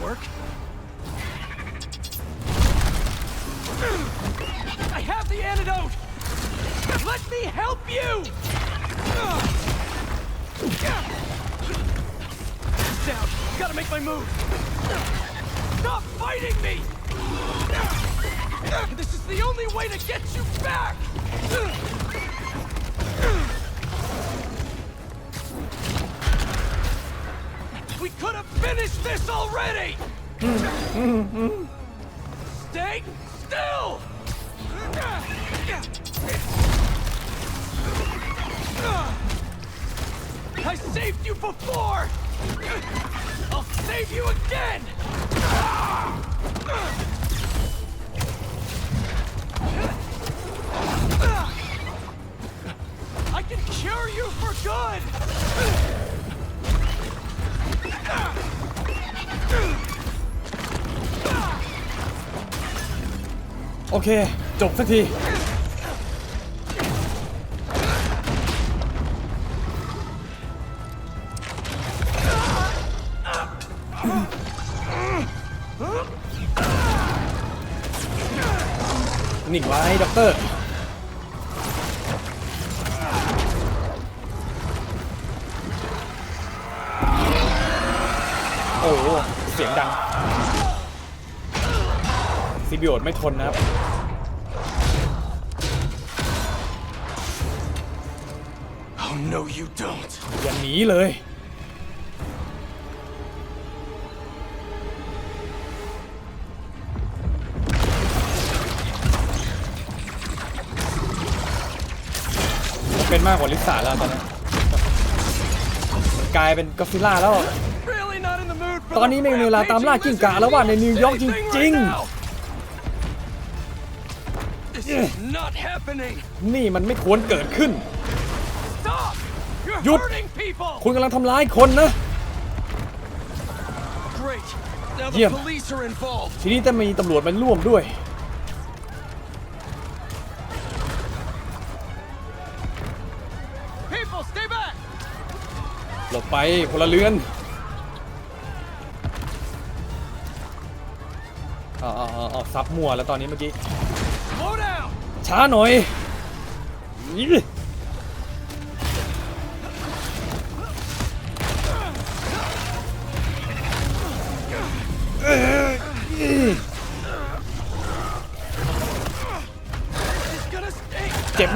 work. I have the antidote! Let me help you! Down. Gotta make my move. Stop fighting me! This is the only way to get you back! We could have finished this already! Stay still! I saved you before! I'll save you again! เค จบสักที นิ่งไว้ด็อกเตอร์ โอ้โหเสียงดังซิบิโอดไม่ทนนะครับ no, you don't. อย่าหนีเลย เป็นมากกว่าลิซ่าแล้วตอนนี้มันกลายเป็นก็อดซิลล่าแล้ว Really not in the mood for ตอนนี้ไม่มีเวลาตามล่ากิ้งก่าแล้วว่ะในนิวยอร์กจริง This is not happening. ๆนี่มันไม่ควรเกิดขึ้น Stop! You're You're- hurting people. คุณกำลังทำร้ายคนนะ Great. Now Yeah. the police are involved. ทีนี้จะมีตำรวจมาร่วมด้วย People, stay back. หลบไปพลเรือนอ๋ออ๋ออ๋ออ๋อซับมั่วแล้วตอนนี้เมื่อกี้ Slow down. ช้าหน่อย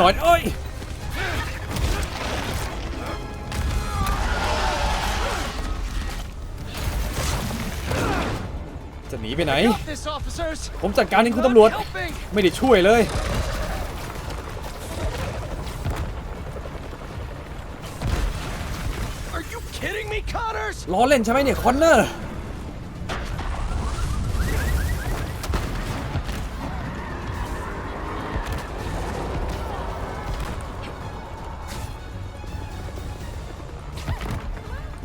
เจ็บหน่อยเอ้ยจะหนีไปไหน Got this, officers. ผมจัดการเองคุณตำรวจ Not helping. ไม่ได้ช่วยเลย Are you kidding me, Connors? ล้อเล่นใช่ไหมเนี่ย คอนเนอร์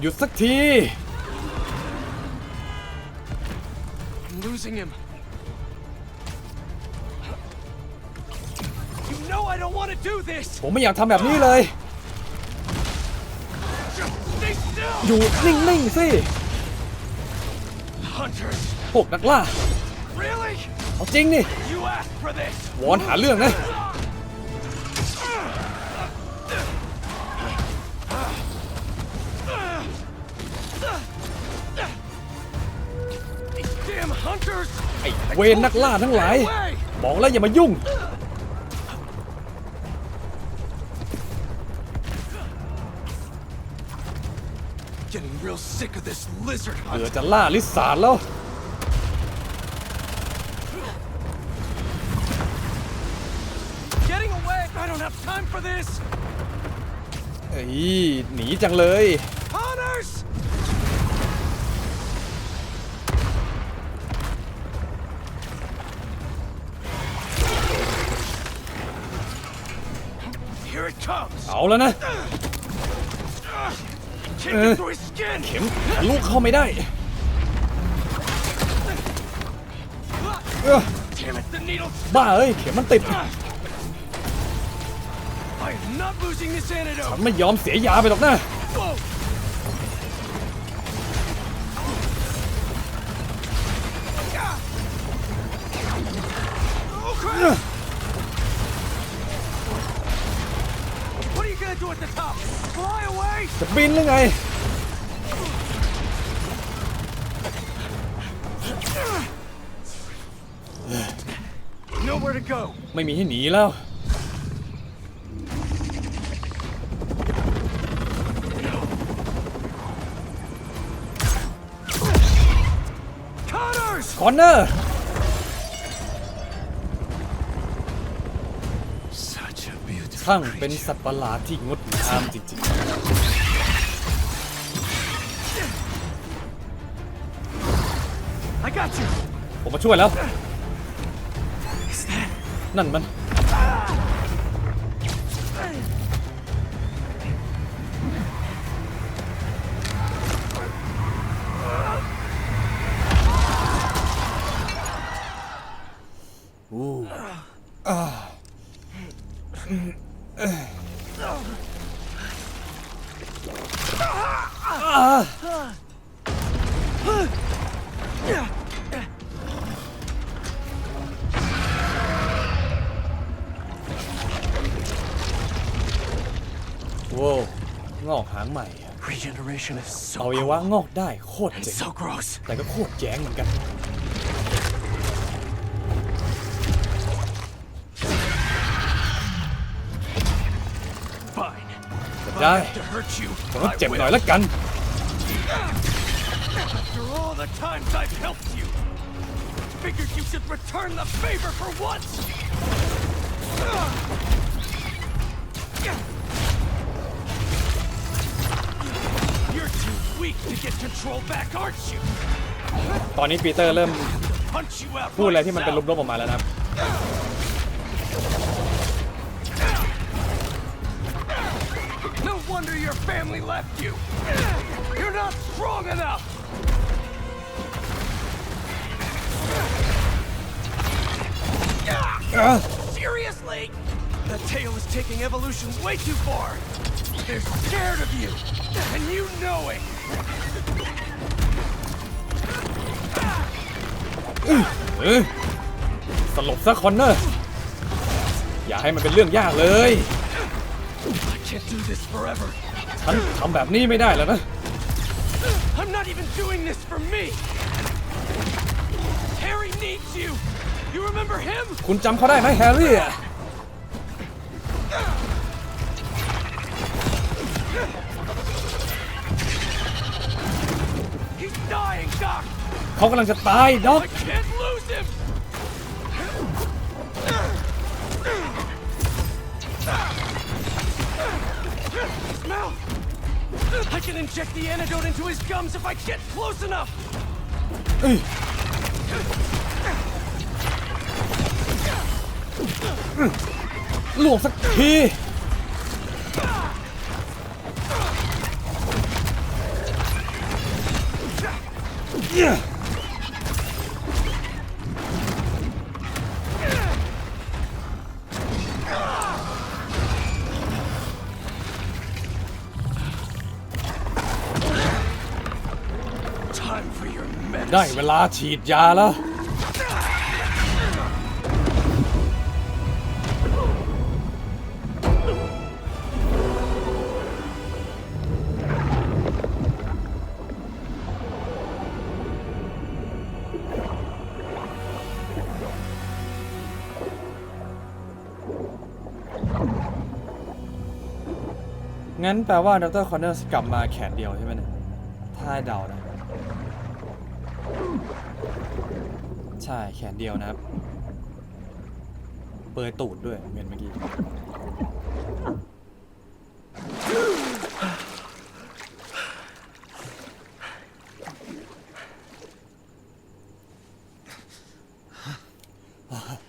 ยุดสักที I'm losing him. You know I don't want to do this. ผมไม่อยากทำแบบนี้เลย Stay still. อยู่นิ่งๆสิ Hunters. พวกนักล่า Really? เอาจริงนี่ You asked for this. วอนหาเรื่องนะ เวนนักล่าทั้งหลาย บอกแล้วอย่ามายุ่ง Getting real sick of this lizard เบื่อ hunt. จะล่าลิสาแล้ว Getting away. I don't have time for this. เอ้ยหนีจังเลย เอาแล้วนะ Kick Uh. it through his skin. เข็มทะลุเข้าไม่ได้เอ้อ Damn it, the needle. บ้าเอ้ยเข็มมันติด I am not losing this ฉั antidote. นไม่ยอมเสียยาไปหรอกนะ จะบินหรือไง Nowhere to go. ไม่มีให้หนีแล้ว Connors! คอนเนอร์ Such a beautiful ช่างเป็นสัตว์ประหลาดที่งดงามจริง I ช่วยแล้ว นั่นมัน งอกหางใหม่อะ regeneration is อ so วัยวะงอกได้โคตร and เจ๋ง so gross. แต่ก็โคตรแจ้งเหมือนกัน Fine. If Die. I have to hurt you, ผมก็ I เจ็บหน่อย will. แล้วกัน After all the times I've helped you, figured you should return the favor for once. ตอนนี้ปีเตอร์เริ่ม Punch you out. พูดอะไรที่มันเป็น myself. ลบๆออกมาแล้วนะครับ No wonder your family left you. You're not strong enough. Seriously? That tail is taking evolution way too far. They're scared of you, And you know it. เออสลบซะคอนเนอร์ อย่าให้มันเป็นเรื่องยากเลย I can't do this forever. ฉันทำแบบนี้ไม่ได้แล้วนะ I'm not even doing this for me. Harry needs you. You remember him? คุณจำเขาได้ไหมแฮร์รี่ dying, Doc. เขากำลังจะตายด็อก I can't lose him! His mouth! I can inject the antidote into his gums if I get close enough! ล่วงสักที เหี้ย Time for your ได้ medicine. เวลาฉีดยาแล้ว งั้นแปลว่าดรคอนเนอร์กลับมาแขนเดียวใช่ไหมเนี่ยถ้าให้เดานะ ใช่แขนเดียวนะครับ เปยตูดด้วยเหมือนเมื่อกี้ Ah.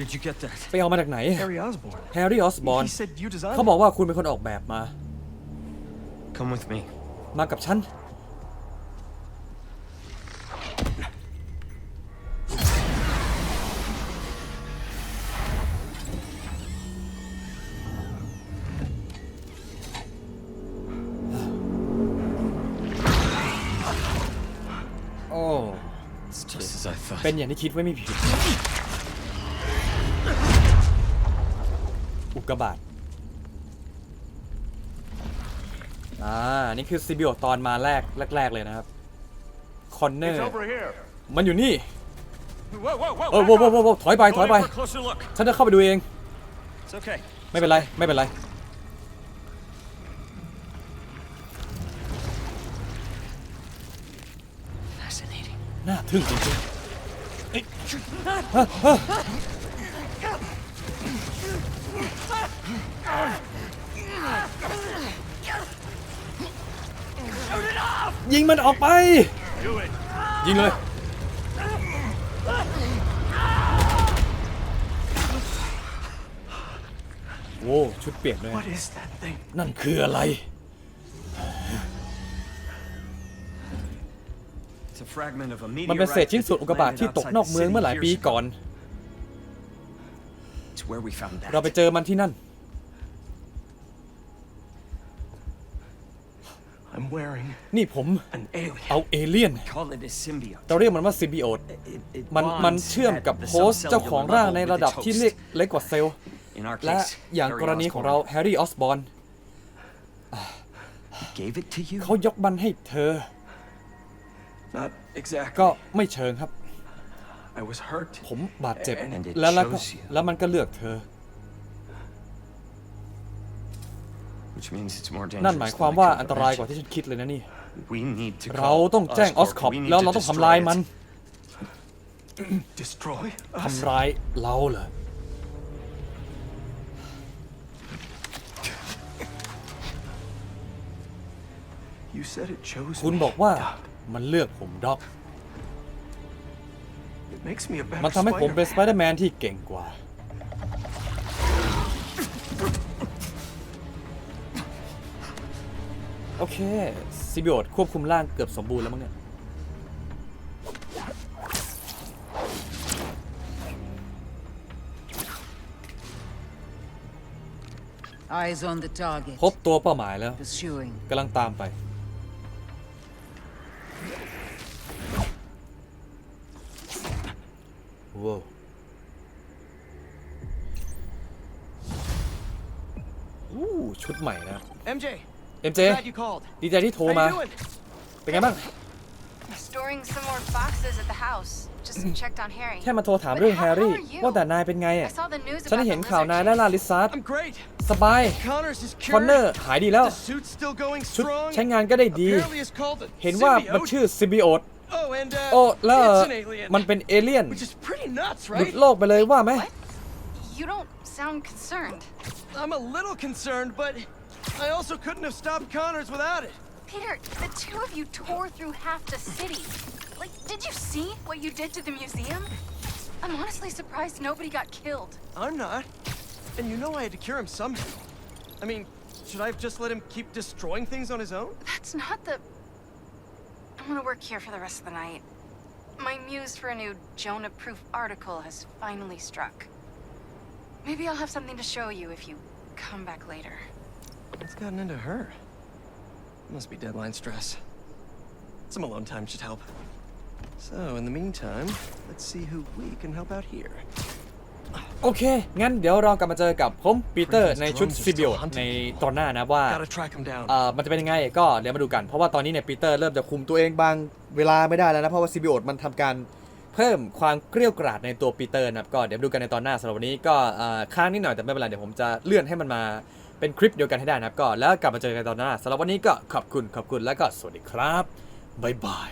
did you get that? ไปเอามาจากไหน Harry Osborn. แฮร์รี่ออสบอน He said you designed เขาบอกว่าคุณเป็นคนออกแบบมา Come with me. มากับฉันเป็นอย่างที่คิดไว้ไม่ผิด กกาบาตอ่า นี่คือซีบิโอตอนมาแรกแรก ๆ เลยนะครับ คอนเนอ It's ร์ over here. มันอยู่นี่ Whoa, whoa, whoa! เออ back โว้โว้ off. โว้โว้ถอยไป ถอย Go ไป in for a closer look. ฉันจะเข้าไปดูเอง It's okay. ไม่เป็นไร ไม่เป็นไร Fascinating. น่าทึ่งจริงๆเอ้ ยฮะฮะยิงมันออกไป Do it. ยิงเลย โว้ชุดเปลี่ยนเลย What is that thing? นั่นคืออะไร It's a fragment of a มันเป็นเศษ meteorite ชิ้นส่วนอุกกาบาตที่ตกนอกเมืองเมื่อหลายปีก่อน It's where we found that. เราไปเจอมันที่นั่น I'm wearing นี่ผม an alien. เอาเอเลี่ยน Call it a symbiote. เราเรียกมันว่าซิบิโอต It- it มันมัน bonds เชื่อม at กับ the โฮสต์เจ้าของ subcellular ร่าง level ใน with ระดับ its ที่ host. เล็กเล็กกว่าเซลล์ In our และ case, อย่าง Harry กรณีของเรา Osborn แฮร์รี่ออสบอร์น gave it to you. เขายกมันให้เธอ Not exactly. ก็ไม่เชิงครับ I was hurt. ผมบาดเจ็บ And it แล้วแล้วก็ chose you. แล้วมันก็เลือกเธอ Which means it's more นั่น dangerous หมาย than ความ I ว่า could อันตราย imagine. กว่าที่ฉันคิดเลยนะนี่ We need to เรา call ต้องแจ้งออส Oscorp. คอป We need แล้ว to เราต้อง destroy ทำลาย it. มัน Destroy us? ทำร้ายเราเหรอ You said it chose คุณ me. บอกว่า Doc. มันเลือกผมด็อก It makes me a better มันทำให้ผมเป็น Spider-Man. สไปเดอร์แมนที่เก่งกว่า โอเคซิบิโอตควบคุมร่างเกือบสมบูรณ์แล้วมั้งเนี่ย Eyes on the target. พบตัวเป้าหมายแล้ว Pursuing. กำลังตามไป ว้าวอู้ชุดใหม่นะ MJ, เอ็มเจ glad you called. ดีใจที่โทร How มา you doing? เป็นไงบ้าง Storing some more boxes at the house. Just checked on Harry. แค่มาโทรถามเรื่องแฮร์รี่ ว่าแต่นายเป็นไง I อะ saw the news ฉัน about เห็น the ข่าวนาย lizard และ chase. ลาลิซาร์ด I'm great. สบาย Connors is คอน cured. เนอร์หายดีแล้ว The suit's still going ชุด strong. ใช้งานก็ได้ดี Apparently it's called a เห็นว่ามัน symbiote. ชื่อซิบิโอต Oh, and uh, โอ้แล้ว it's an alien. มันเป็นเอเลี่ยน Which is pretty nuts, หลุด right? โลกไปเลยว่าไหม What? You don't sound concerned. I'm a little concerned, but I also couldn't have stopped Connors without it. Peter, the two of you tore through half the city. Like, did you see what you did to the museum? I'm honestly surprised nobody got killed. I'm not. And you know I had to cure him somehow. I mean, should I have just let him keep destroying things on his own? That's not the. I'm gonna work here for the rest of the night. My muse for a new Jonah proof article has finally struck. Maybe I'll have something to show you if you come back later. What's gotten into her? Must be deadline stress. Some alone time should help. So, in the meantime, let's see who we can help out here. โอเค งั้นเดี๋ยวเรากลับมาเจอกับผมปีเตอร์ในชุดซิบิโอตในตอนหน้านะว่า Gotta track him down. เอ่อมันจะเป็นยังไงก็เดี๋ยวมาดูกัน เพราะว่าตอนนี้เนี่ยปีเตอร์เริ่มจะคุมตัวเองบางเวลาไม่ได้แล้วนะ เพราะว่าซิบิโอตมันทำการเพิ่มความเกลี้ยวกราดในตัวปีเตอร์นะครับก็เดี๋ยวมาดูกันในตอนหน้าสำหรับวันนี้ก็เอ่อค้างนิดหน่อยแต่ไม่เป็นไรเดี๋ยวผมจะเลื่อนให้มันมา เป็นคลิปเดียวกันให้ได้นะครับก็แล้วกลับมาเจอกันตอนหน้าสำหรับวันนี้ก็ขอบคุณขอบคุณแล้วก็สวัสดีครับบ๊ายบาย